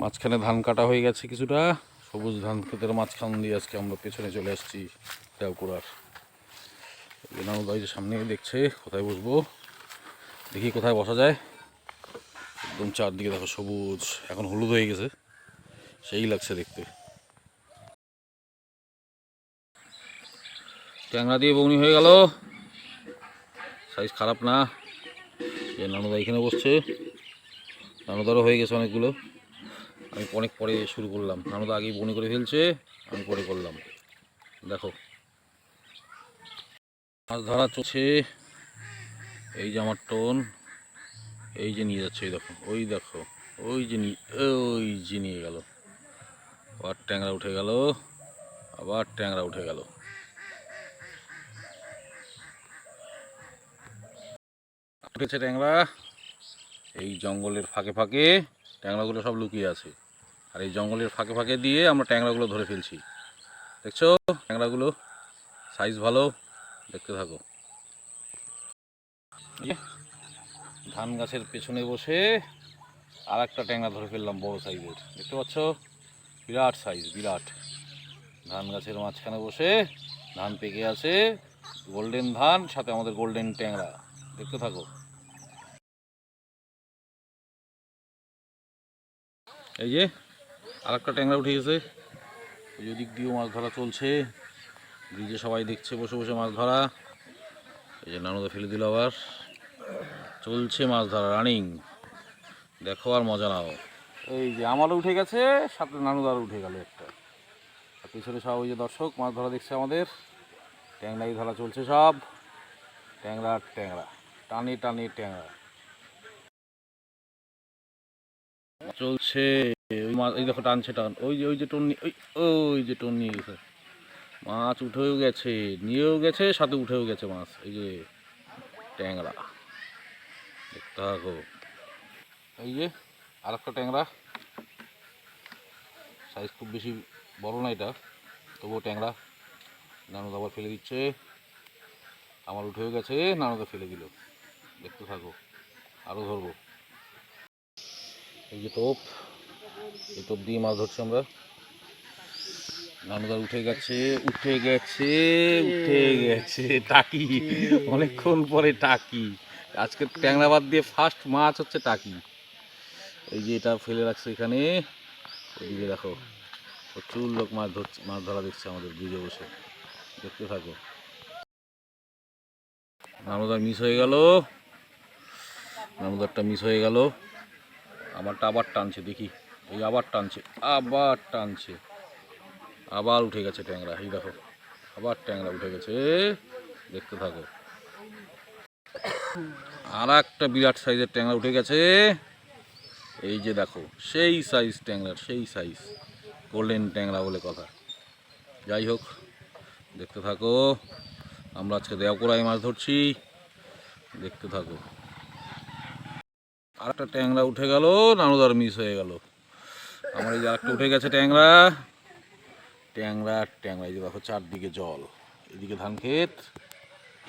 মাঝখানে ধান কাটা হয়ে গেছে কিছুটা। সবুজ ধান ক্ষেতের মাঝখান দিয়ে আজকে আমরা পেছনে চলে আসছি দেওকুড়ার নানুদাই যে সামনে দেখছে, কোথায় বসবো? দেখি কোথায় বসা যায়। একদম চারদিকে দেখো সবুজ, এখন হলুদ হয়ে গেছে। সেই লাগছে দেখতে। ট্যাংরা দিয়ে বৌনি হয়ে গেল। সাইজ খারাপ না। যে নানুদা এখানে বসছে। নানুদারও হয়ে গেছে অনেকগুলো। আমি অনেক পরে শুরু করলাম। নানুদা আগেই বনি করে ফেলছে, আমি পরে করলাম। দেখো। মাছ ধরা চলছে। এই যে আমার টোন, এই যে নিয়ে যাচ্ছে, এই দেখো। ওই দেখো, ওই যে নিয়ে, ওই যে নিয়ে গেল। আবার ট্যাংরা উঠে গেল, আবার ট্যাংরা উঠে গেল। উঠেছে ট্যাংরা। এই জঙ্গলের ফাঁকে ফাঁকে ট্যাংরাগুলো সব লুকিয়ে আছে। আর এই জঙ্গলের ফাঁকে ফাঁকে দিয়ে আমরা ট্যাংরাগুলো ধরে ফেলছি। দেখছ? ট্যাংরাগুলো সাইজ ভালো, দেখতে থাকো। ধান গাছের পেছনে বসে আর একটা ট্যাংরা ধরে ফেললাম বড় সাইজের দেখতে পাচ্ছ? বিরাট সাইজ বিরাট। ধান গাছের মাঝখানে বসে ধান পেকে আছে গোল্ডেন ধান, সাথে আমাদের গোল্ডেন ট্যাংরা। দেখতে থাকো। এই যে আর একটা ট্যাংরা উঠে গেছে। ওই যে দিক দিয়েও মাছ ধরা চলছে। ব্রিজে সবাই দেখছে বসে বসে মাছ ধরা। এই যে নানুদা ফেলে দিল আবার। চলছে মাছ ধরা রানিং। দেখো আর মজা নাও। এই যে আমারও উঠে গেছে সাথে নানুদারও উঠে গেল একটা। আর পিছনে সব ওই যে দর্শক মাছ ধরা দেখছে আমাদের। ট্যাংরাই ধরা চলছে সব। ট্যাংরা আর ট্যাংরা। টানি টানি ট্যাংরা। চলছে। এই দেখো টানছে টান। ওই যে ওই যে ওই যে নিয়ে গেছে। মাছ উঠেও গেছে, নিয়েও গেছে, সাথে উঠেও গেছে মাছ। এই যে ট্যাংরা। দেখতে থাকো। এই যে আর একটা ট্যাংরা। সাইজ খুব বেশি বড় না এটা। তবুও ট্যাংরা নানুদা আবার ফেলে দিচ্ছে। আমার উঠেও গেছে নানুদা ফেলে দিল। দেখতে থাকো। আরও ধরবো। এই যে টোপ। এই দিয়ে মাছ ধরছি আমরা। নানুদার উঠে গেছে উঠে গেছে উঠে গেছে, টাকি। অনেকক্ষণ পরে টাকি। আজকে ট্যাংরা বাদ দিয়ে ফার্স্ট মাছ হচ্ছে টাকি। এই যে এটা ফেলে রাখছে এখানে। ওইদিকে দেখো, প্রচুর লোক মাছ ধরছে, মাছ ধরা দেখছে আমাদের ব্রিজে বসে। দেখতে থাকো। নানুদার মিস হয়ে গেল। নানুদারটা মিস হয়ে গেল। আমারটা আবার টানছে, দেখি। এই আবার টানছে আবার টানছে। আবার উঠে গেছে ট্যাংরা, এই দেখো, আবার ট্যাংরা উঠে গেছে দেখতে থাকো। আর একটা বিরাট সাইজের ট্যাংরা উঠে গেছে, এই যে দেখো, সেই সাইজ ট্যাংরার, সেই সাইজ গোল্ডেন ট্যাংরা বলে কথা। যাই হোক, দেখতে থাকো, আমরা আজকে দেওকোড়ায় মাছ ধরছি, দেখতে থাকো। আর একটা ট্যাংরা উঠে গেল, নানুদার মিস হয়ে গেল। আমার এই আরেকটা উঠে গেছে ট্যাংরা। ট্যাংরা ট্যাংরা, এই যে দেখো চারদিকে জল। এদিকে ধান ক্ষেত,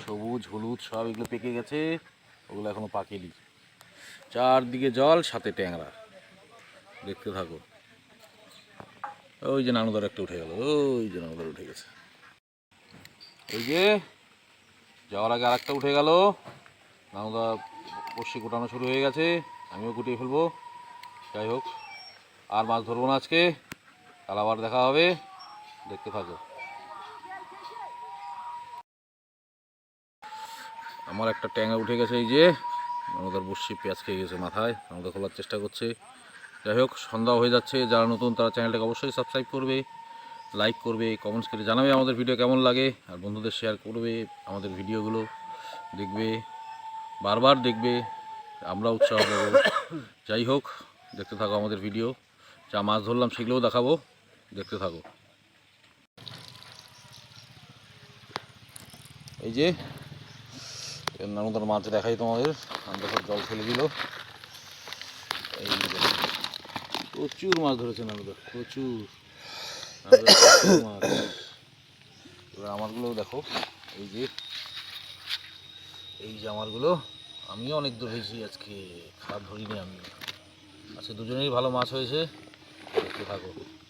সবুজ, হলুদ, সব এগুলো পেকে গেছে, ওগুলো এখনও পাকেনি। চারদিকে জল, সাথে ট্যাংরা। দেখতে থাকো। ওই যে নানুদার একটা উঠে গেল, ওই যে নানুদার উঠে গেছে। ওই যে, যাওয়ার আগে আরেকটা উঠে গেল। নানুদা বসি গোটানো শুরু হয়ে গেছে, আমিও গুটিয়ে ফেলব। যাই হোক। আর মাছ ধরবো না আজকে। কাল আবার দেখা হবে। দেখতে থাকো। আমার একটা ট্যাঙ্গা উঠে গেছে এই যে। আমাদের বসি পেঁয়াজ খেয়ে গেছে মাথায়। আমাদের খোলার চেষ্টা করছে। যাই হোক সন্ধ্যা হয়ে যাচ্ছে। যারা নতুন, তারা চ্যানেলটাকে অবশ্যই সাবস্ক্রাইব করবে, লাইক করবে কমেন্টস করে জানাবে আমাদের ভিডিও কেমন লাগে। আর বন্ধুদের শেয়ার করবে আমাদের ভিডিওগুলো। দেখবে, বারবার দেখবে। আমরা উৎসাহ যাই হোক, দেখতে থাকো আমাদের ভিডিও যা মাছ ধরলাম সেগুলোও দেখাবো, দেখতে থাকো। এই যে, এর নামদার মাছ দেখাই তোমাদের আমরা সব জল ফেলে দিল। এই প্রচুর মাছ ধরেছে নানুদার প্রচুর। মাছ। এবার আমারগুলোও দেখো, এই যে এই যে আমারগুলো, আমিও অনেক দূর হয়েছি আজকে খারাপ ধরিনি আমি। আচ্ছা দুজনেই ভালো মাছ হয়েছে। 你看过。